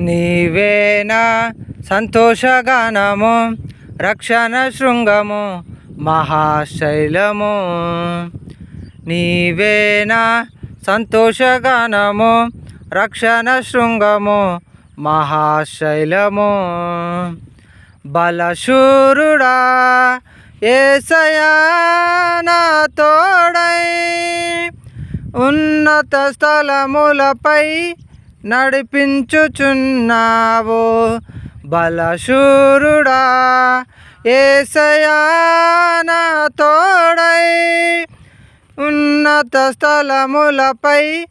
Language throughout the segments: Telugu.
నీవేనా సంతోషగానము రక్షణ శృంగము మహాశైలము. నీవేనా సంతోషగానము రక్షణ శృంగము మహాశైలము. బలశూరుడా ఏసయా నా తోడై ఉన్నత స్థలములపై నడిపించుచున్నావు. బలశూరుడా ఏసయానా తోడై. ఉన్నత స్థలములపై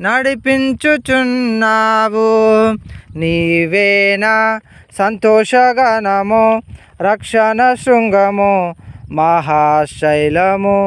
నడిపించుచున్నావు. నీవేనా సంతోషగణము రక్షణ శృంగము మహాశైలము.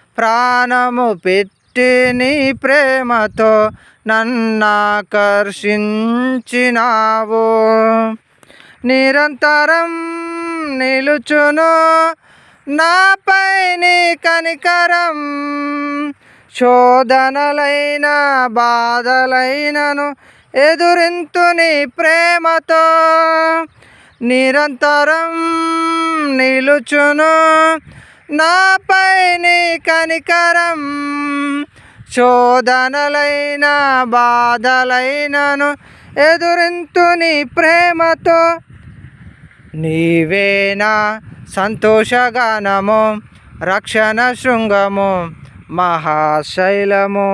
ప్రాణము పెట్టి నీ ప్రేమతో నన్నాకర్షించినావు. నిరంతరం నిలుచును నాపై నీ కనికరం. శోధనలైన బాధలైనను ఎదురింతు నీ ప్రేమతో నిరంతరం నిలుచును నాపై నీ కనికరం శోధనలైన బాధలైనను ఎదురింతు నీ ప్రేమతో. నీవేనా సంతోషగానము రక్షణ శృంగము మహాశైలము.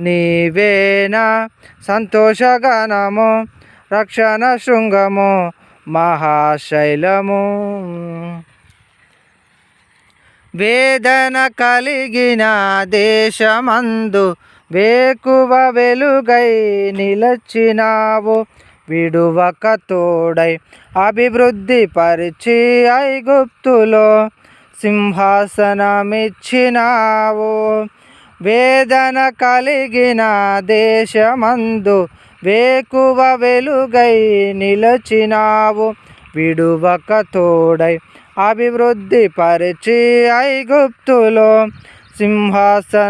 నీవేనా సంతోషగానము రక్షణ శృంగము మహాశైలము. వేదన కలిగిన దేశమందు వేకువ వెలుగై నిలచినావు. విడువక తోడై అభివృద్ధి పరిచి ఐగుప్తులో సింహాసనమిచ్చినావు. వేదన కలిగిన దేశమందు వేకువ వెలుగై నిలచినావు. విడువక తోడై అభివృద్ధి పరిచి ఐగుప్తులో సింహాసనమిచ్చినావు.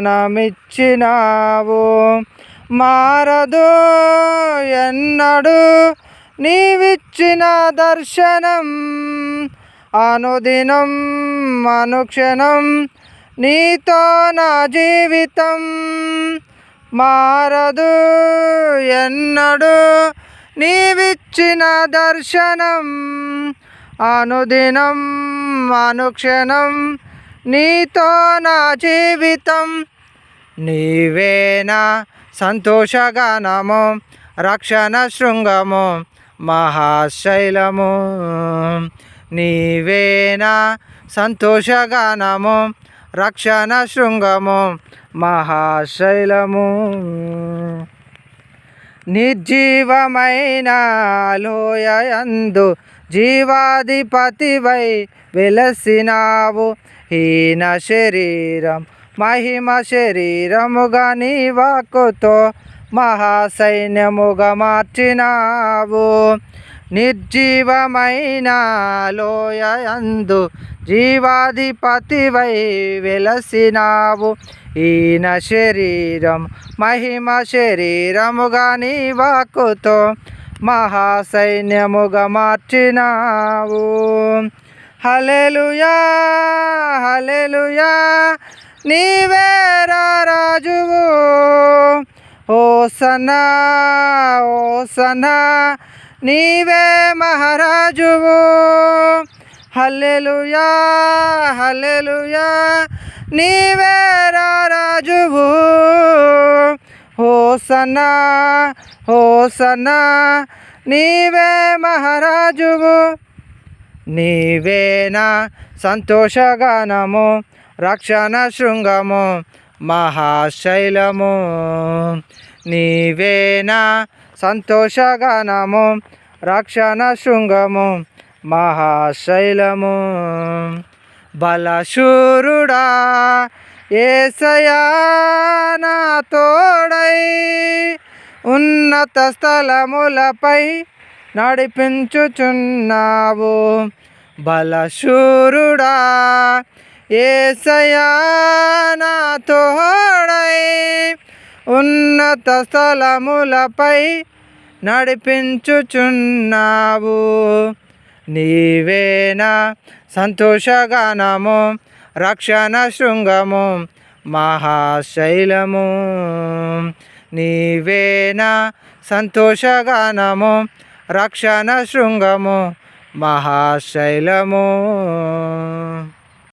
మారదు ఎన్నడు నీవిచ్చిన దర్శనం. అనుదినం అనుక్షణం నీతో నా జీవితం. మారదు ఎన్నడు నీవిచ్చిన దర్శనం. అనుదినం అనుక్షణం నీతో నా జీవితం. నీవేనా సంతోషగానము రక్షణ శృంగము మహాశైలము. నీవేనా సంతోషగానము రక్షణ శృంగము మహాశైలము. నిర్జీవమైన లోయందు జీవాధిపతివై వెలసినావు. హీన శరీరం మహిమ శరీరముగా నీ వాక్కుతో మహాసైన్యముగా మార్చినావు. నిర్జీవమైన లోయందు జీవాధిపతివై వెలసినావు. ఈయన శరీరం మహిమ శరీరముగా నీ వాక్కుతో మహాసైన్యముగా మార్చినావు హలెలుయా హలెలుయా నీవేరా రాజువు ఓ సనా ఓ సనా నీవే మహారాజువు. హల్లెలుయా హల్లెలుయా నీవే రాజువు హోసనా హోసనా నీవే మహారాజువు. నీవేనా సంతోషగానము రక్షణ శృంగము మహాశైలము. నీవేనా సంతోషగానము రక్షణ శృంగము మహాశైలము. బలశూరుడా ఏసయా నా తోడై ఉన్నత స్థలములపై నడిపించుచున్నావు. బలశూరుడా ఏసయా నా తోడై ఉన్నత స్థలములపై నడిపించుచున్నావు. నీవేనా సంతోషగానము రక్షణ శృంగము మహాశైలము. నీవేనా సంతోషగానము రక్షణ శృంగము మహాశైలము.